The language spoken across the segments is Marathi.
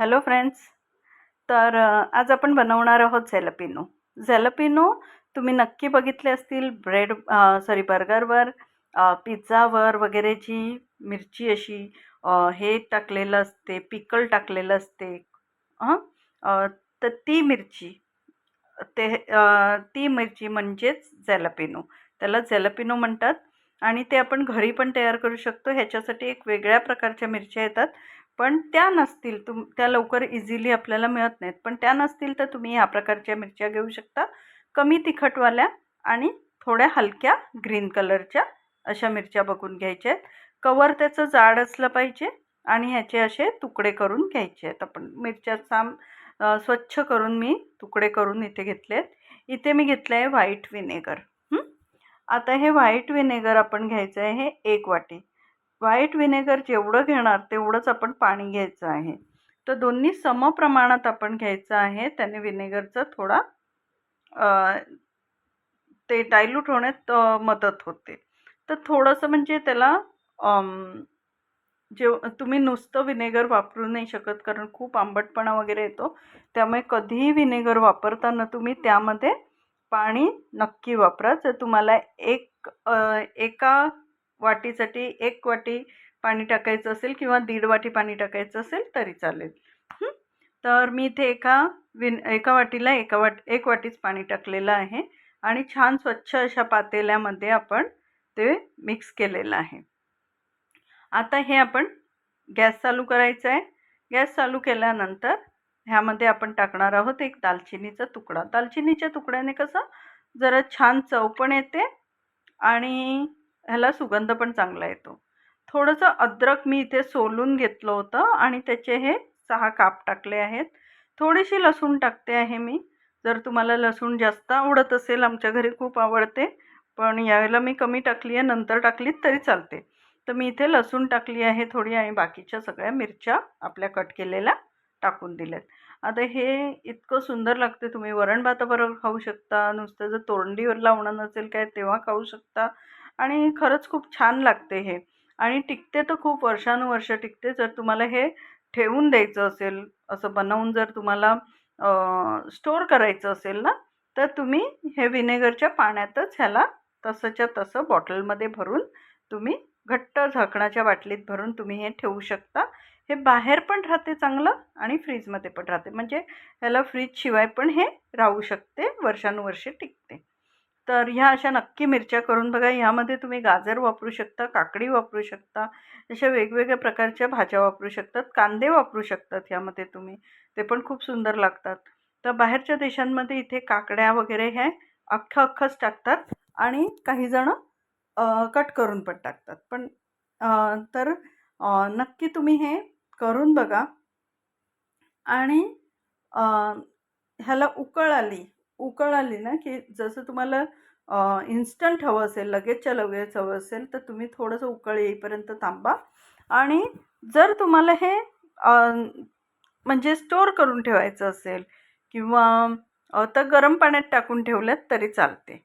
हॅलो फ्रेंड्स तर आज आपण बनवणार आहोत झेलपिनो झेलपिनो तुम्ही नक्की बघितले असतील ब्रेड सॉरी बर्गरवर पिझ्झावर वगैरे जी मिरची अशी हे टाकलेलं असते पिकल टाकलेलं असते हां तर ती मिरची ते ती मिरची म्हणजेच झेलपिनो त्याला झेलपिनो म्हणतात आणि ते आपण घरी पण तयार करू शकतो. ह्याच्यासाठी एक वेगळ्या प्रकारच्या मिरच्या येतात. पण त्या नसतील तुम त्या लवकर इझिली आपल्याला मिळत नाहीत. पण त्या नसतील तर तुम्ही ह्या प्रकारच्या मिरच्या घेऊ शकता. कमी तिखटवाल्या आणि थोड्या हलक्या ग्रीन कलरच्या अशा मिरच्या बघून घ्यायच्या आहेत. कवर त्याचं जाड असलं पाहिजे आणि ह्याचे असे तुकडे करून घ्यायचे आहेत. आपण मिरच्या साम स्वच्छ करून मी तुकडे करून इथे घेतले आहेत. इथे मी घेतलं आहे व्हाईट विनेगर आता हे व्हाईट विनेगर आपण घ्यायचं आहे हे एक वाटी. व्हाईट विनेगर जेवढं घेणार तेवढंच आपण पाणी घ्यायचं आहे. तर दोन्ही समप्रमाणात आपण घ्यायचं आहे. त्याने विनेगरचा थोडा ते डायल्यूट होण्यात मदत होते. तर थोडंसं म्हणजे त्याला जेव तुम्ही नुसतं विनेगर वापरू नाही शकत कारण खूप आंबटपणा वगैरे येतो. त्यामुळे कधीही विनेगर वापरताना तुम्ही त्यामध्ये पाणी नक्की वापरा. जर तुम्हाला एक एका वाटीसाठी एक वाटी पाणी टाकायचं असेल किंवा दीड वाटी पाणी टाकायचं असेल तरी चालेल. तर मी इथे एका विन एका वाटीला एका वाट एक वाटीच पाणी टाकलेलं आहे आणि छान स्वच्छ अशा पातेल्यामध्ये आपण ते मिक्स केलेलं आहे. आता हे आपण गॅस चालू करायचं आहे. गॅस चालू केल्यानंतर ह्यामध्ये आपण टाकणार आहोत एक दालचिनीचा तुकडा. दालचिनीच्या तुकड्याने कसं जरा छान चव पण येते आणि ह्याला सुगंध पण चांगला येतो. थोडंसं अद्रक मी इथे सोलून घेतलं होतं आणि त्याचे हे सहा काप टाकले आहेत. थोडीशी लसूण टाकते आहे मी. जर तुम्हाला लसूण जास्त आवडत असेल आमच्या घरी खूप आवडते. पण यावेळेला मी कमी टाकली आहे नंतर टाकलीत तरी चालते. तर मी इथे लसूण टाकली आहे थोडी आणि बाकीच्या सगळ्या मिरच्या आपल्या कट केलेल्या टाकून दिल्यात. आता हे इतकं सुंदर लागते तुम्ही वरण भाताबरोबर खाऊ शकता. नुसतं जर तोंडीवर लावणं नसेल काय तेव्हा खाऊ शकता. आणि खरंच खूप छान लागते हे. आणि टिकते तर खूप वर्षानुवर्ष टिकते. जर तुम्हाला हे ठेवून द्यायचं असेल असं बनवून जर तुम्हाला स्टोअर करायचं असेल ना तर तुम्ही हे विनेगरच्या पाण्यातच ह्याला तसंच्या तसं बॉटलमध्ये भरून तुम्ही घट्ट झाकणाच्या बाटलीत भरून तुम्ही हे ठेवू शकता. हे बाहेर पण राहते चांगलं आणि फ्रीजमध्ये पण राहते. म्हणजे ह्याला फ्रीजशिवाय पण हे राहू शकते. वर्षानुवर्षे टिकते. तर ह्या अशा नक्की मिरच्या करून बघा. ह्यामध्ये तुम्ही गाजर वापरू शकता काकडी वापरू शकता अशा वेगवेगळ्या प्रकारच्या भाज्या वापरू शकतात कांदे वापरू शकतात ह्यामध्ये तुम्ही. ते पण खूप सुंदर लागतात. तर बाहेरच्या देशांमध्ये इथे काकड्या वगैरे हे अख्खं अख्खंच टाकतात आणि काहीजणं कट करून पण टाकतात. पण तर नक्की तुम्ही हे करून बघा. आणि ह्याला उकळ आली उकळ आली ना की जसं तुम्हाला इन्स्टंट हवं असेल लगेचच्या लगेच हवं असेल तर तुम्ही थोडंसं उकळ येईपर्यंत थांबा. आणि जर तुम्हाला हे म्हणजे स्टोअर करून ठेवायचं असेल किंवा तर गरम पाण्यात टाकून ठेवल्यात तरी चालते.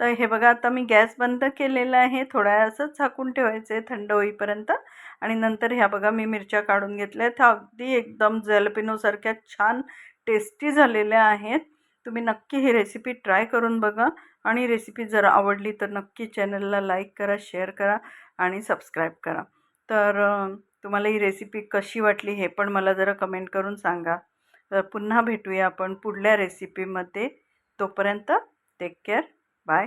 तर हे बघा आता मी गॅस बंद केलेला आहे थोड्या असंच झाकून ठेवायचं आहे थंड होईपर्यंत. आणि नंतर ह्या बघा मी मिरच्या काढून घेतल्या आहेत. ह्या अगदी एकदम जलपिनोसारख्या छान टेस्टी झालेल्या आहेत. तुम्ही नक्की ही रेसिपी ट्राय करून बघा. आणि रेसिपी जर आवडली तर नक्की चॅनलला लाईक करा शेअर करा आणि सबस्क्राईब करा. तर तुम्हाला ही रेसिपी कशी वाटली हे पण मला जरा कमेंट करून सांगा. तर पुन्हा भेटूया आपण पुढल्या रेसिपीमध्ये तोपर्यंत टेक केअर बाय